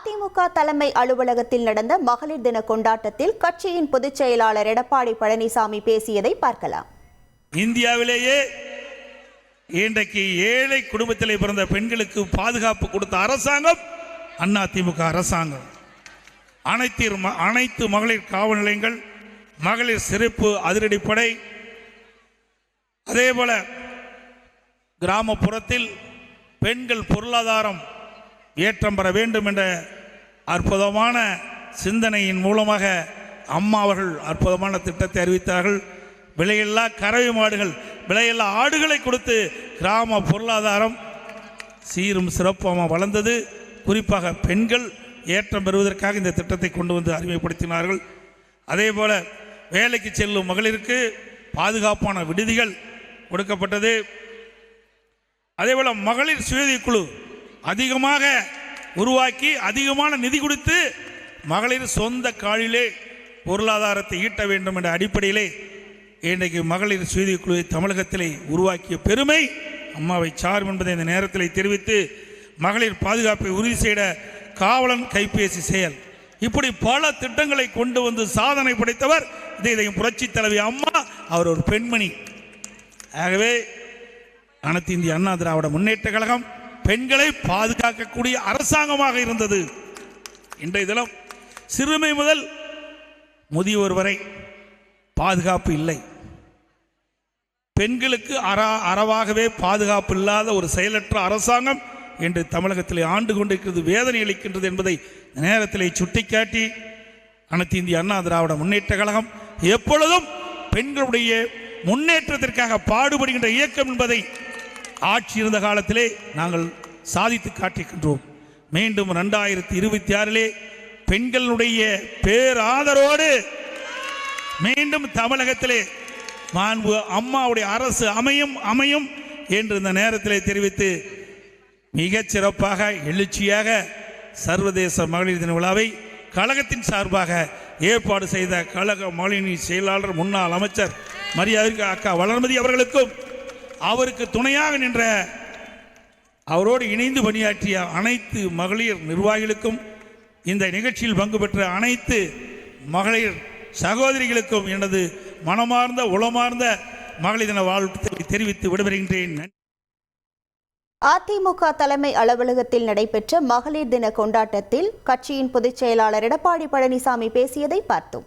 அதிமுக தலைமை அலுவலகத்தில் நடந்த மகளிர் தின கொண்டாட்டத்தில் கட்சியின் பொதுச் செயலாளர் எடப்பாடி பழனிசாமி பேசியதை பார்க்கலாம். இந்தியாவிலேயே இன்றைக்கு ஏழை குடும்பத்தில் பிறந்த பெண்களுக்கு பாதுகாப்பு கொடுத்த அரசாங்கம் அண்ணா திமுக அரசாங்கம். அனைத்து ம- அனைத்து மகளிர் காவல் நிலையங்கள் மகளிர் சிறப்பு அதிரடிப்படை அதேபோல கிராமப்புறத்தில் பெண்கள் பொருளாதாரம் ஏற்றம் பெற வேண்டும் என்ற அற்புதமான சிந்தனையின் மூலமாக அம்மா அவர்கள் அற்புதமான திட்டத்தை அறிவித்தார்கள். விலையில்லா கறவை மாடுகள் விலையில்லா ஆடுகளை கொடுத்து கிராம பொருளாதாரம் சீரும் சிறப்பாக வளர்ந்தது. குறிப்பாக பெண்கள் ஏற்றம் பெறுவதற்காக இந்த திட்டத்தை கொண்டு வந்து அறிமுகப்படுத்தினார்கள். அதே போல வேலைக்கு செல்லும் மகளிருக்கு பாதுகாப்பான விடுதிகள் கொடுக்கப்பட்டது. அதே போல் மகளிர் சுயதி குழு அதிகமாக உருவாக்கி அதிகமான நிதி கொடுத்து மகளிர் சொந்த காலிலே பொருளாதாரத்தை ஈட்ட வேண்டும் என்ற அடிப்படையிலே இன்றைக்கு மகளிர் சுயதி குழுவை தமிழகத்திலே உருவாக்கிய பெருமை அம்மாவை சாரும் என்பதை இந்த நேரத்தில் தெரிவித்து மகளிர் பாதுகாப்பை உறுதி செய்த காவலன் கைபேசி செயல். இப்படி பல திட்டங்களை கொண்டு வந்து சாதனை படைத்தவர் இதை இதையும் புரட்சி தலைவி அம்மா அவர் ஒரு பெண்மணி. ஆகவே அனைத்து இந்திய அண்ணா திராவிட முன்னேற்ற கழகம் பெண்களை பாதுகாக்கக்கூடிய அரசாங்கமாக இருந்தது. இன்றைய தினம் சிறுமை முதல் முதியோர் வரை பாதுகாப்பு இல்லை. பெண்களுக்கு அற அறவாகவே பாதுகாப்பு இல்லாத ஒரு செயலற்ற அரசாங்கம் என்று தமிழகத்திலே ஆண்டு கொண்டிருக்கிறது வேதனை அளிக்கின்றது என்பதை நேரத்திலே சுட்டிக்காட்டி அனைத்து இந்திய அண்ணா திராவிட முன்னேற்ற கழகம் எப்பொழுதும் பெண்களுடைய முன்னேற்றத்திற்காக பாடுபடுகின்ற இயக்கம் என்பதை ஆட்சி இருந்த காலத்திலே நாங்கள் சாதித்து காட்டிக்கின்றோம் மீண்டும் ரெண்டாயிரத்தி இருபத்தி ஆறிலே பெண்களுடைய பேராதரோடு மீண்டும் தமிழகத்திலே மாண்பு அம்மாவுடைய அரசு அமையும் அமையும் என்று இந்த நேரத்திலே தெரிவித்து மிகச் சிறப்பாக எழுச்சியாக சர்வதேச மகளிர் தின விழாவை கழகத்தின் சார்பாக ஏற்பாடு செய்த கழக மகளிர் செயலாளர் முன்னாள் அமைச்சர் மரியாதைக்கு அக்கா வளர்மதி அவர்களுக்கும் அவருக்கு துணையாக நின்ற அவரோடு இணைந்து பணியாற்றிய அனைத்து மகளிர் நிர்வாகிகளுக்கும் இந்த நிகழ்ச்சியில் பங்கு பெற்ற அனைத்து மகளிர் சகோதரிகளுக்கும் எனது மனமார்ந்த உளமார்ந்த மகளிர் தின வாழ்த்துக்களை தெரிவித்து விடைபெறுகின்றேன். அதிமுக தலைமை அலுவலகத்தில் நடைபெற்ற மகளிர் தின கொண்டாட்டத்தில் கட்சியின் பொதுச் செயலாளர் எடப்பாடி பழனிசாமி பேசியதை பார்த்தோம்.